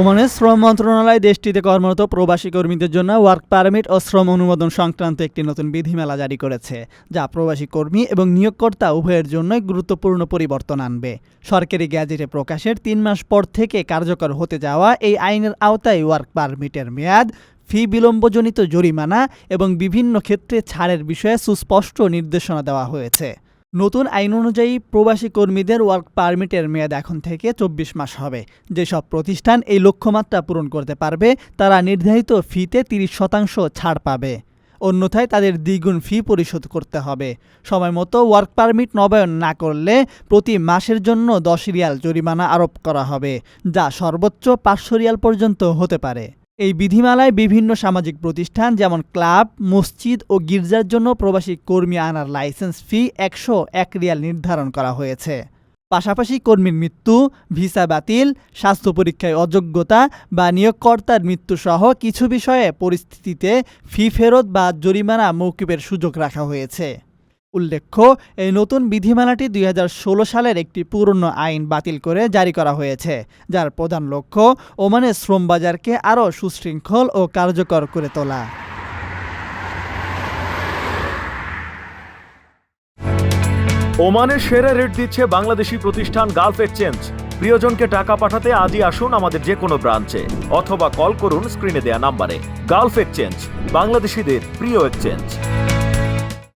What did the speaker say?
ওমানের শ্রম মন্ত্রণালয় দেশটিতে কর্মরত প্রবাসী কর্মীদের জন্য ওয়ার্ক পারমিট ও শ্রম অনুমোদন সংক্রান্ত একটি নতুন বিধিমালা জারি করেছে, যা প্রবাসী কর্মী এবং নিয়োগকর্তা উভয়ের জন্যই গুরুত্বপূর্ণ পরিবর্তন আনবে। সরকারি গ্যাজেটে প্রকাশের তিন মাস পর থেকে কার্যকর হতে যাওয়া এই আইনের আওতায় ওয়ার্ক পারমিটের মেয়াদ, ফি বিলম্বজনিত জরিমানা এবং বিভিন্ন ক্ষেত্রে ছাড়ের বিষয়ে সুস্পষ্ট নির্দেশনা দেওয়া হয়েছে। নতুন আইন অনুযায়ী প্রবাসী কর্মীদের ওয়ার্ক পারমিটের মেয়াদ এখন থেকে চব্বিশ মাস হবে। যেসব প্রতিষ্ঠান এই লক্ষ্যমাত্রা পূরণ করতে পারবে, তারা নির্ধারিত ফিতে তিরিশ শতাংশ ছাড় পাবে। অন্যথায় তাদের দ্বিগুণ ফি পরিশোধ করতে হবে। সময় মতো ওয়ার্ক পারমিট নবায়ন না করলে প্রতি মাসের জন্য দশ রিয়াল জরিমানা আরোপ করা হবে, যা সর্বোচ্চ পাঁচশো রিয়াল পর্যন্ত হতে পারে। এই বিধিমালায় বিভিন্ন সামাজিক প্রতিষ্ঠান যেমন ক্লাব, মসজিদ ও গির্জার জন্য প্রবাসী কর্মী আনার লাইসেন্স ফি একশো এক রিয়াল নির্ধারণ করা হয়েছে। পাশাপাশি কর্মীর মৃত্যু, ভিসা বাতিল, স্বাস্থ্য পরীক্ষায় অযোগ্যতা বা নিয়োগকর্তার মৃত্যুসহ কিছু বিষয়ে পরিস্থিতিতে ফি ফেরত বা জরিমানা মৌকুবের সুযোগ রাখা হয়েছে। উল্লেখ্য, এই নতুন বিধিমালাটি দুই হাজার ষোলো সালের একটি পুরনো আইন বাতিল করে জারি করা হয়েছে, যার প্রধান লক্ষ্য ওমানের শ্রম বাজারকে আরও সুশৃঙ্খল ও কার্যকর করে তোলা। ওমানের সেরা রেট দিচ্ছে বাংলাদেশি প্রতিষ্ঠান গালফ এক্সচেঞ্জ। প্রিয়জনকে টাকা পাঠাতে আজই আসুন আমাদের যে কোনো ব্রাঞ্চে, অথবা কল করুন স্ক্রিনে দেয়া নাম্বারে। গালফ এক্সচেঞ্জ, বাংলাদেশিদের প্রিয় এক্সচেঞ্জ।